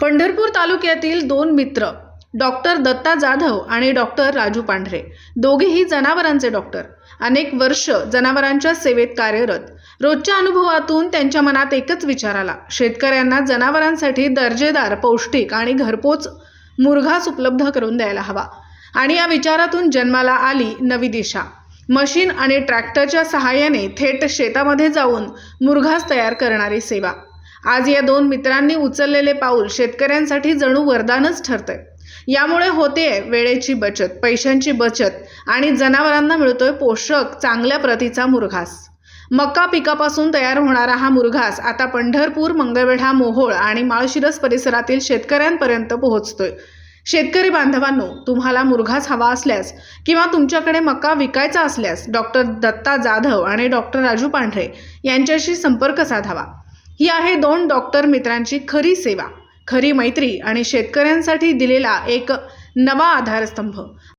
पंढरपूर तालुक्यातील दोन मित्र डॉक्टर दत्ता जाधव आणि डॉक्टर राजू पांढरे दोघेही जनावरांचे डॉक्टर. अनेक वर्ष जनावरांच्या सेवेत कार्यरत. रोजच्या अनुभवातून त्यांच्या मनात एकच विचार आला. शेतकऱ्यांना जनावरांसाठी दर्जेदार पौष्टिक आणि घरपोच मुरघास उपलब्ध करून द्यायला हवा. आणि या विचारातून जन्माला आली नवी दिशा. मशीन आणि ट्रॅक्टरच्या सहाय्याने थेट शेतामध्ये जाऊन मुरघास तयार करणारी सेवा. आज या दोन मित्रांनी उचललेले पाऊल शेतकऱ्यांसाठी जणू वरदानच ठरतंय. यामुळे होते वेळेची बचत पैशांची बचत आणि जनावरांना मिळतोय पोषक चांगल्या प्रतीचा मुरघास. मका पिकापासून तयार होणारा हा मुरघास आता पंढरपूर मंगळवेढा मोहोळ आणि माळशिरस परिसरातील शेतकऱ्यांपर्यंत पोहोचतोय. शेतकरी बांधवांनो तुम्हाला मुरघास हवा असल्यास किंवा तुमच्याकडे मका विकायचा असल्यास डॉक्टर दत्ता जाधव आणि डॉक्टर राजू पांढरे यांच्याशी संपर्क साधावा. ही आहे दोन डॉक्टर मित्रांची खरी सेवा खरी मैत्री आणि शेतकऱ्यांसाठी दिलेला एक नवा आधारस्तंभ.